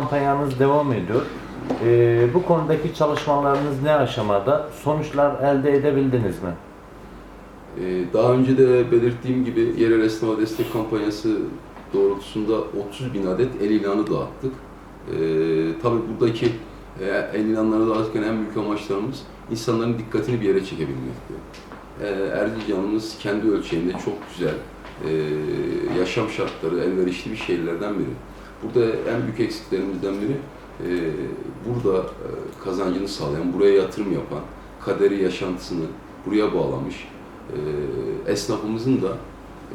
Kampanyanız devam ediyor. Ee, bu konudaki çalışmalarınız ne aşamada? Sonuçlar elde edebildiniz mi? Ee, Daha önce de belirttiğim gibi yerel esnafa destek kampanyası doğrultusunda 30 bin adet el ilanı dağıttık. Ee, tabii buradaki e, el ilanları dağıtırken en büyük amaçlarımız insanların dikkatini bir yere çekebilmekti. Ee, Erzincan'ımız kendi ölçeğinde çok güzel, e, yaşam şartları elverişli bir şehirlerden biri. Burada en büyük eksiklerimizden biri e, burada e, kazancını sağlayan, buraya yatırım yapan, kaderi yaşantısını buraya bağlamış, e, esnafımızın da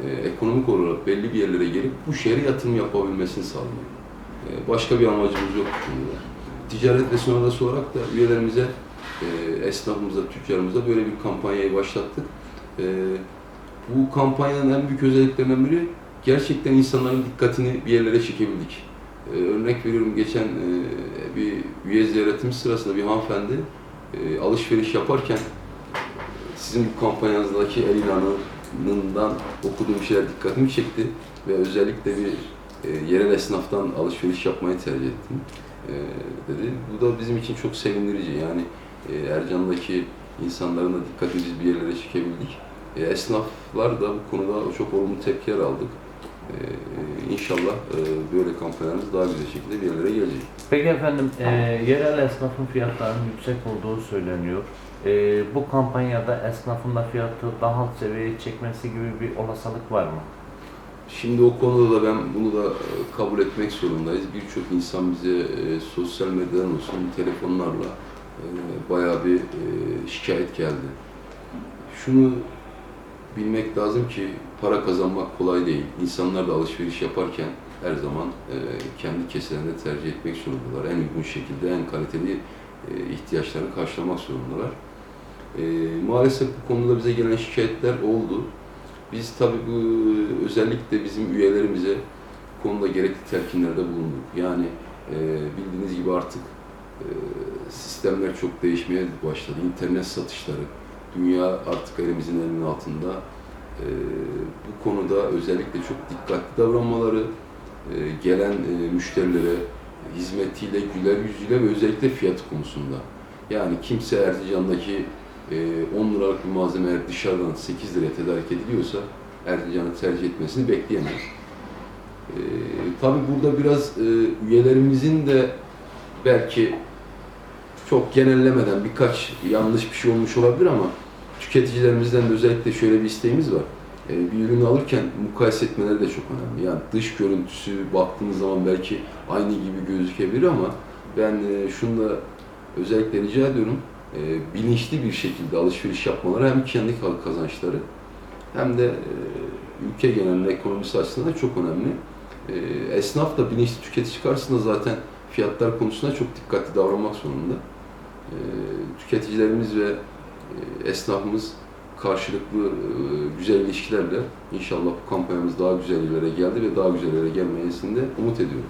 e, ekonomik olarak belli bir yerlere gelip bu şehre yatırım yapabilmesini sağlamak. E, başka bir amacımız yok konuda. Ticaret ve sonrası olarak da üyelerimize, e, esnafımıza, tüccarımıza böyle bir kampanyayı başlattık. E, bu kampanyanın en büyük özelliklerinden biri gerçekten insanların dikkatini bir yerlere çekebildik. E, örnek veriyorum geçen e, bir üye ziyaretimiz sırasında bir hanımefendi e, alışveriş yaparken sizin bu kampanyanızdaki el ilanından okuduğum şeyler dikkatimi çekti ve özellikle bir e, yerel esnaftan alışveriş yapmayı tercih ettim e, dedi. Bu da bizim için çok sevindirici. Yani e, Ercan'daki insanların da dikkatini biz bir yerlere çekebildik. E, esnaflar da bu konuda çok olumlu tepkiler aldık. E, inşallah e, böyle kampanyalarımız daha güzel şekilde bir yerlere gelecek. Peki efendim, e, yerel esnafın fiyatlarının yüksek olduğu söyleniyor. E, bu kampanyada esnafın da fiyatı daha alt seviyeye çekmesi gibi bir olasılık var mı? Şimdi o konuda da ben bunu da e, kabul etmek zorundayız. Birçok insan bize e, sosyal medyadan olsun telefonlarla e, bayağı bir e, şikayet geldi. Şunu bilmek lazım ki para kazanmak kolay değil. İnsanlar da alışveriş yaparken her zaman e, kendi keselerinde tercih etmek zorundalar. En uygun şekilde en kaliteli e, ihtiyaçlarını karşılamak zorundalar. E, maalesef bu konuda bize gelen şikayetler oldu. Biz tabii bu özellikle bizim üyelerimize konuda gerekli telkinlerde bulunduk. Yani e, bildiğiniz gibi artık e, sistemler çok değişmeye başladı. İnternet satışları, dünya artık elimizin elinin altında. E, bu konuda özellikle çok dikkatli davranmaları, e, gelen e, müşterilere hizmetiyle, güler yüzüyle ve özellikle fiyatı konusunda. Yani kimse Erzincan'daki e, 10 liralık bir malzeme eğer dışarıdan 8 liraya tedarik ediliyorsa Erzincan'ı tercih etmesini bekleyemeyiz. E, tabii burada biraz e, üyelerimizin de belki çok genellemeden birkaç yanlış bir şey olmuş olabilir ama tüketicilerimizden de özellikle şöyle bir isteğimiz var. E, bir ürünü alırken mukayese etmeleri de çok önemli. Yani dış görüntüsü baktığınız zaman belki aynı gibi gözükebilir ama ben e, şunu da özellikle rica ediyorum. E, bilinçli bir şekilde alışveriş yapmaları hem kendi kazançları hem de e, ülke genelinde ekonomisi açısından da çok önemli. E, esnaf da bilinçli tüketici karşısında zaten fiyatlar konusunda çok dikkatli davranmak zorunda. E, tüketicilerimiz ve esnafımız karşılıklı e, güzel ilişkilerle inşallah bu kampanyamız daha güzel yerlere geldi ve daha güzel yerlere gelmesini de umut ediyorum.